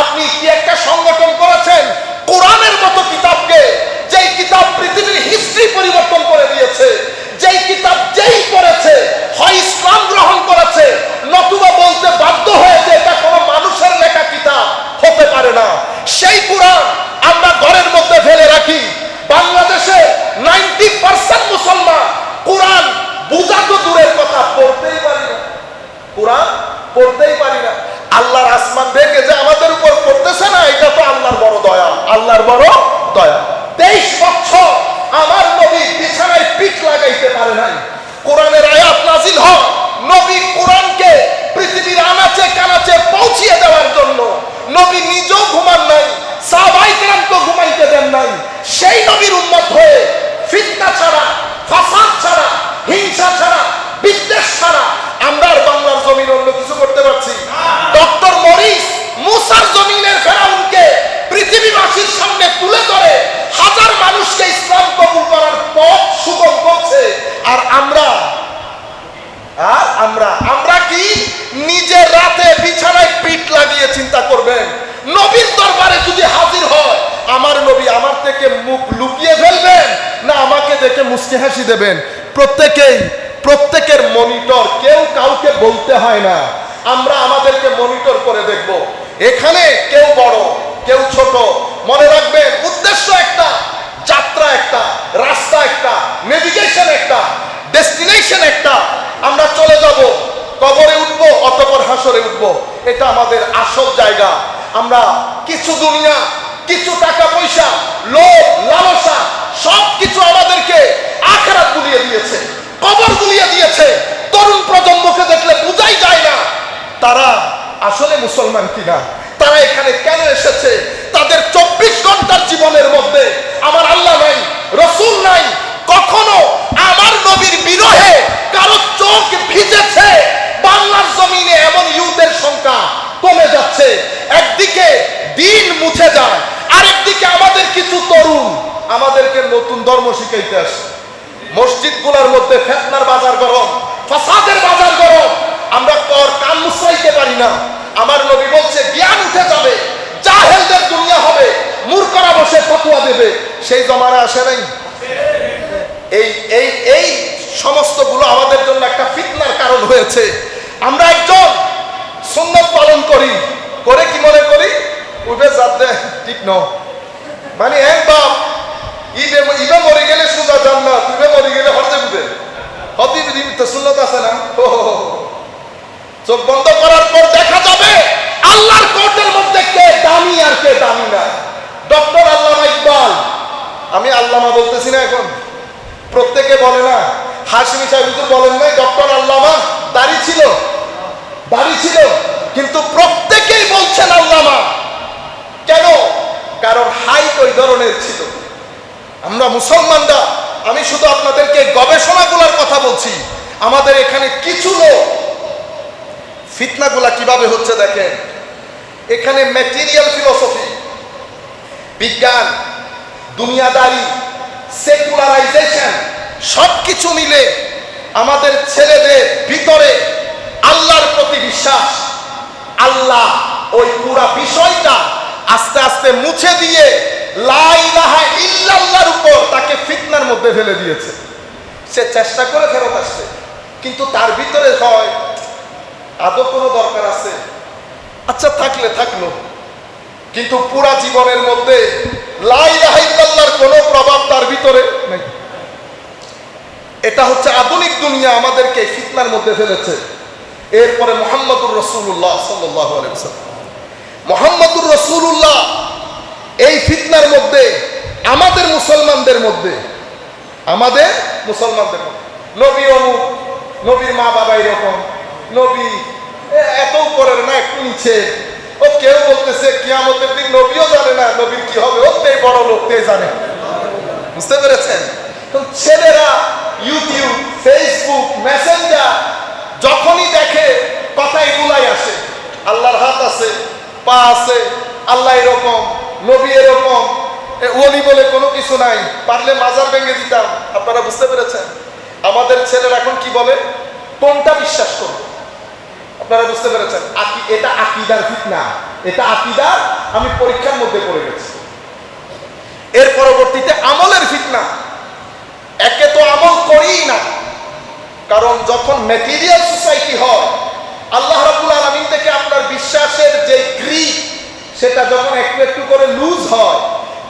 আপনি কি একটা সংগঠন করেছেন? কোরআনের মতো কিতাবকে, যেই কিতাব পৃথিবীর হিস্ট্রি পরিবর্তন করে দিয়েছে, যেই কিতাব যেই পড়েছে হয় ইসলাম গ্রহণ করেছে, নতুবা বলতে বাধ্য হয়েছে এটা কোনো মানুষের লেখা কিতাব হতে পারে না। সেই কোরআন আমরা ঘরের মধ্যে ফেলে রাখি। বাংলাদেশে নাইনটি পার্সেন্ট মুসলমান কোরআন বুঝা তো দূরের কথা, পড়তেই পারি না। কোরআন পড়তেই পারি না। আল্লাহর আসমান দেখে যে আমাদের উপর পড়তেছে না, এটা তো আল্লাহর বড় দয়া। আল্লাহর বড় দয়া। তেইশ বছর আমার নবী বিছানায় পিঠ লাগাইতে পারে নাই। কোরআনের আয়াত নাজিল হয়। নবী কোরআনকে পৃথিবীর আনাচে কানাচে পৌঁছিয়ে দেওয়ার জন্য নবী নিজেও ঘুমান নাই সাহাবাই কেরামকে ঘুমাইতে দেন নাই। সেই নবীর উন্মত হয়ে ফিতনা ছাড়া, ফাসাদ ছাড়া, হিংসা ছাড়া, বিদ্বেষ ছাড়া আমরা আর বাংলার জমিন অন্য কিছু করতে পারছি ডক্টর মরিস মুসার জমিনের ফেরাউনকে পৃথিবীবাসীর সামনে তুলে ধরে হাজার মানুষকে ইসলাম কবুল করার পথ সুগম করছে। আর আমরা আর আমরা আমরা কি নিজের রাতে বিছানায় পিঠ লাগিয়ে চিন্তা করবেন? নবীর দরবারে যদি হাজির হয়, আমার নবী আমার থেকে মুখ লুকিয়ে ফেলবেন না আমাকে দেখে মুস্কি হাসি দেবেন? প্রত্যেকেই, প্রত্যেকের মনিটর কেউ কাউকে বলতে হয় না। আমরা আমাদেরকে মনিটর করে দেখব। এখানে কেউ বড়, কেউ ছোট, মনে রাখবেন উদ্দেশ্য একটা, যাত্রা একটা, রাস্তা একটা নেভিগেশন একটা ডেস্টিনেশন একটা। আমরা চলে যাব, কবরে উঠবো, অতপর হাসরে উঠবো। এটা আমাদের আসল জায়গা। আমরা কিছু দুনিয়া, কিছু টাকা পয়সা, লোভ, লালসা সব কিছু আমাদেরকে আখেরাত গুলিয়ে দিয়েছে, কবর গুলিয়ে দিয়েছে। তরুণ প্রজন্মকে দেখলে বোঝাই যায় না তারা আসলে মুসলমান কিনা? তারা এখানে কেন এসেছে? তাদের চব্বিশ ঘণ্টার জীবনের মধ্যে আমার আল্লাহ নাই, রসুল নাই, কখনো আমার নবীর বিরহে কারও চোখ ভিজেছে? বাংলার জমিনে এমন ইউথের সংখ্যা কমে যাচ্ছে। একদিকে দিন মুছে যায়, আরেকদিকে আমাদের কিছু তরুণ আমাদেরকে নতুন ধর্ম শিখাইতে আসে। মসজিদগুলোর মধ্যে ফেতনার বাজার গরম, ফাসাদের বাজার গরম আমরা কর কান মুসরাইতে পারি না। আমার নবী বলছে, জ্ঞান উঠে যাবে, জাহেলদের দুনিয়া হবে, মূর্খরা বসে ফতুয়া দেবে। সেই জমানা আসে নাই। এই এই এই সমস্তগুলো আমাদের জন্য একটা ফিতনার কারণ হয়েছে। আমরা একজন সুন্নত পালন করি। করে কি মনে করি? উঠে যাতে ঠিক ন। মানে এক বাপ ইবে ইবে মরে গেলে সুজা যান না তুই মরে গেলে বুঝে হতি তো সুন্নত আছে না? ও। চোখ বন্ধ করার পর দেখা যাবে আল্লাহর কোর্টের মধ্যে কে দামি আর কে দামি না। ডক্টর আল্লামা ইকবাল। আমি আল্লামা বলতেছি না এখন। প্রত্যেকে বলে না। হাসমি সাহেব তো বলেন নাই, ডক্টর আল্লামা, দাড়ি ছিল দাড়ি ছিল, কিন্তু প্রত্যেকেই বলছেন আল্লামা। কেন? কারণ হাইট ওই ধরনের ছিল। আমরা মুসলমানরা, আমি শুধু আপনাদেরকে গবেষণাগুলোর কথা বলছি। আমাদের এখানে কিছু লোক ফিতনাগুলা কীভাবে হচ্ছে দেখেন? এখানে ম্যাটেরিয়াল ফিলোসফি বিজ্ঞান, দুনিয়াদারি সেকুলারাইজেশন সব কিছু মিলে আমাদের ছেলেদের ভিতরে আল্লাহর প্রতি বিশ্বাস। আল্লাহ ওই পুরা বিষয়টা আস্তে আস্তে মুছে দিয়ে লা ইলাহা ইল্লাল্লাহর উপর তাকে ফিতনার মধ্যে ফেলে দিয়েছে। সে চেষ্টা করে ফেরত আসছে, কিন্তু তার ভিতরে হয় আদৌ কোনো দরকার আছে? আচ্ছা থাকলে থাকল। কিন্তু পুরা জীবনের মধ্যে লাই রাহাইল্লাহর কোনো প্রভাব তার ভিতরে নেই। এটা হচ্ছে আধুনিক দুনিয়া আমাদেরকে ফিতনার মধ্যে ফেলেছে। এরপরে মোহাম্মদুর রসুল্লাহ সাল্লাহ মোহাম্মদুর রসুল্লাহ এই ফিতনার মধ্যে, আমাদের মুসলমানদের মধ্যে, আমাদের মুসলমানদের মধ্যে, নবী অনুপ, নবীর মা বাবা এরকম নবী। এত উপরের না, একটু নিচে। ও, কেউ বলতেছে, কিয়ামতের দিন নবীও জানে না, নবীর কি হবে। ও, তেই বড় লোক তে জানে। বুঝতে পেরেছেন? ছেলেরা ইউটিউব ফেসবুক মেসেঞ্জার যখনই দেখে কথা এগুলাই আসে। আল্লাহর হাত আছে, পা আছে, আল্লাহ এরকম, নবী এরকম। ওলি বলে কোনো কিছু নাই। পারলে মাজার ভেঙে দিতাম। আপনারা বুঝতে পেরেছেন? আমাদের ছেলেরা এখন কি বলে? কোনটা বিশ্বাস করবে? আপনারা বুঝতে পেরেছেন, আকি, এটা আকিদার ফিতনা। এটা আকিদার, আমি পরীক্ষার মধ্যে পড়ে গেছি। এর পরবর্তীতে আমলের ফিতনা। একে তো আমল করিই না। কারণ যখন মেটেরিয়াল সোসাইটি হয়, আল্লাহ রাব্বুল আলামিন থেকে আপনার বিশ্বাসের যে গ্রিপ সেটা যখন একটু একটু করে লুজ হয়,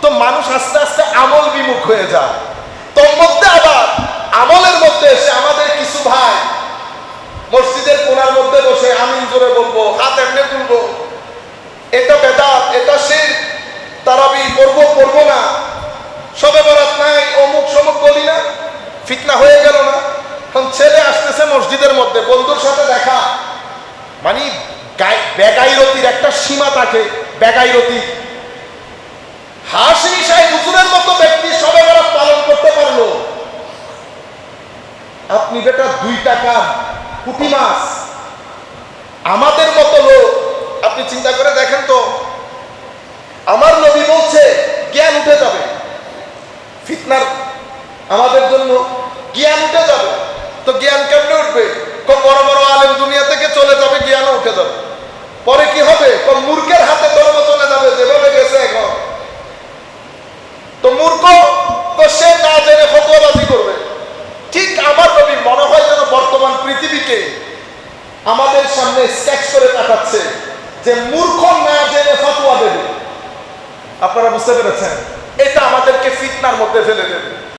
তো মানুষ আস্তে আস্তে আমল বিমুখ হয়ে যায়। তোর মধ্যে আবার আমলের মধ্যে এসে আমাদের কিছু ভাই মসজিদের কোনার মধ্যে বসে আমিন জোরে তুলবো। এটা এটা পড়ব না। সবে বরাত নাই, অমুক সমুক বলি না। ফিতনা হয়ে গেল না। ছেলে আসতেছে মসজিদের মধ্যে, বন্ধুর সাথে দেখা। মানে বেগাইরতির একটা সীমা থাকে, বেগাইরতি। হাসিমি সাহেব হুজুরের মতো ব্যক্তি সবে বরাত পালন করতে পারল। আপনি বেটা দুই টাকা পুঁটি মাছ। আমাদের মতো লোক, আপনি চিন্তা করে দেখেন তো, আমার নবী বলছে, জ্ঞান উঠে যাবে। ফিতনার আমাদের জন্য জ্ঞান উঠে যাবে। তো জ্ঞান কেমনে উঠবে? বড় বড় আলেম দুনিয়া থেকে চলে যাবে, জ্ঞানও উঠে যাবে। পরে কি হবে? মূর্খের হাতে ধর্ম চলে যাবে, যেভাবে গেছে এখন। তো মূর্খ, তো সে না জেনে ফতোয়াবাজি করবে। ঠিক আমার নবী, মনে হয় যেন বর্তমান পৃথিবীকে আমাদের সামনে স্কেচ করে পাঠাচ্ছে যে মূর্খ না জেনে ফতোয়া দেবে। আপনারা বুঝতে পেরেছেন? এটা আমাদেরকে ফিতনার মধ্যে ফেলে দেবে।